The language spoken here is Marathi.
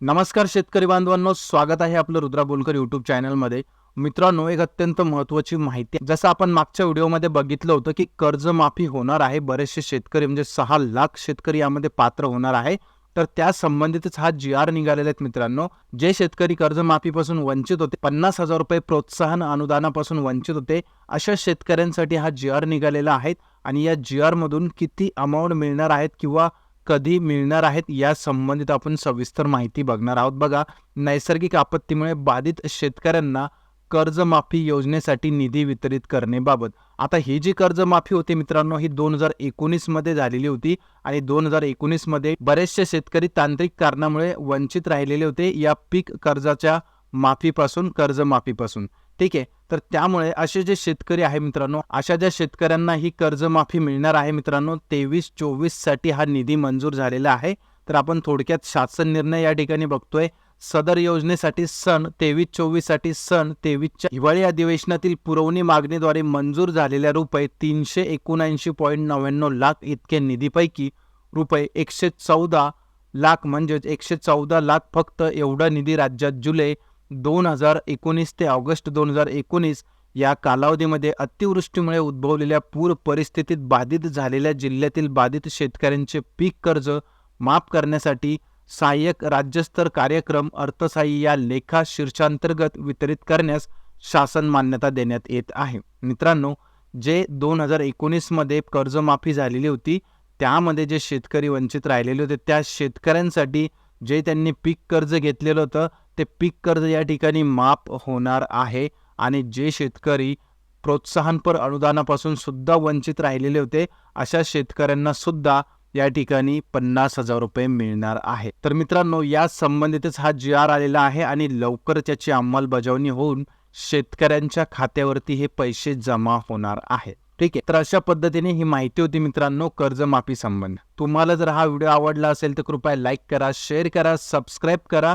नमस्कार शेतकरी बांधवांनो स्वागत आहे आपलं रुद्रा बोलकर युट्यूब चॅनलमध्ये मित्रांनो एक अत्यंत महत्त्वाची माहिती आहे. जसं आपण मागच्या व्हिडिओमध्ये बघितलं होतं की कर्जमाफी होणार आहे. बरेचसे शेतकरी म्हणजे सहा लाख शेतकरी यामध्ये पात्र होणार आहे. तर त्या संबंधितच हा जी आर निघालेला आहेत मित्रांनो. जे शेतकरी कर्जमाफीपासून वंचित होते पन्नास हजार रुपये प्रोत्साहन अनुदानापासून वंचित होते अशा शेतकऱ्यांसाठी हा जी आर निघालेला आहे. आणि या जी आरमधून किती अमाऊंट मिळणार आहेत किंवा कधी मिळणार आहेत या संबंधित आपण सविस्तर माहिती बघणार आहोत. बघा नैसर्गिक आपत्तीमुळे बाधित शेतकऱ्यांना कर्जमाफी योजनेसाठी निधी वितरित करण्याबाबत. आता ही जी कर्जमाफी होती मित्रांनो ही दोन हजार एकोणीसमध्ये झालेली होती आणि दोन हजार एकोणीसमध्ये बरेचसे शेतकरी तांत्रिक कारणामुळे वंचित राहिलेले होते या पीक कर्जाच्या माफीपासून कर्जमाफीपासून. ठीक आहे. तर त्यामुळे असे जे शेतकरी आहे मित्रांनो अशा ज्या शेतकऱ्यांना ही कर्जमाफी मिळणार आहे मित्रांनो तेवीस चोवीससाठी हा निधी मंजूर झालेला आहे. तर आपण थोडक्यात शासन निर्णय या ठिकाणी बघतोय. सदर योजनेसाठी सन तेवीस चोवीससाठी सन तेवीसच्या हिवाळी अधिवेशनातील पुरवणी मागणीद्वारे मंजूर झालेल्या रुपये तीनशे एकोणऐंशी पॉईंट नव्याण्णव लाख इतके निधीपैकी रुपये एकशे चौदा लाख म्हणजेच एकशे चौदा लाख फक्त एवढा निधी राज्यात जुलै दोन हजार एकोणीस ते ऑगस्ट दोन हजार एकोणीस या कालावधीमध्ये अतिवृष्टीमुळे उद्भवलेल्या पूर परिस्थितीत बाधित झालेल्या जिल्ह्यातील बाधित शेतकऱ्यांचे पीक कर्ज माफ करण्यासाठी सहाय्यक राज्यस्तर कार्यक्रम अर्थसहाय्य या लेखा शीर्षांतर्गत वितरित करण्यास शासन मान्यता देण्यात येत आहे. मित्रांनो जे दोन हजार एकोणीसमध्ये कर्जमाफी झालेली होती त्यामध्ये जे शेतकरी वंचित राहिलेले होते त्या शेतकऱ्यांसाठी जे त्यांनी पीक कर्ज घेतलेलं होतं ते पीक कर्ज या ठिकाणी माफ होणार आहे आणि जे शेतकरी प्रोत्साहनपर अनुदानापासून सुद्धा वंचित राहिलेले होते अशा शेतकऱ्यांना सुद्धा या ठिकाणी पन्नास हजार रुपये मिळणार आहे. तर मित्रांनो या संबंधितच हा जी आर आलेला आहे आणि लवकर त्याची अंमलबजावणी होऊन शेतकऱ्यांच्या खात्यावरती हे पैसे जमा होणार आहे. ठीक आहे तर अशा पद्धतीने ही माहिती होती मित्रांनो कर्जमाफी संबंध. तुम्हाला जर हा व्हिडिओ आवडला असेल तर कृपया लाईक करा शेअर करा सबस्क्राईब करा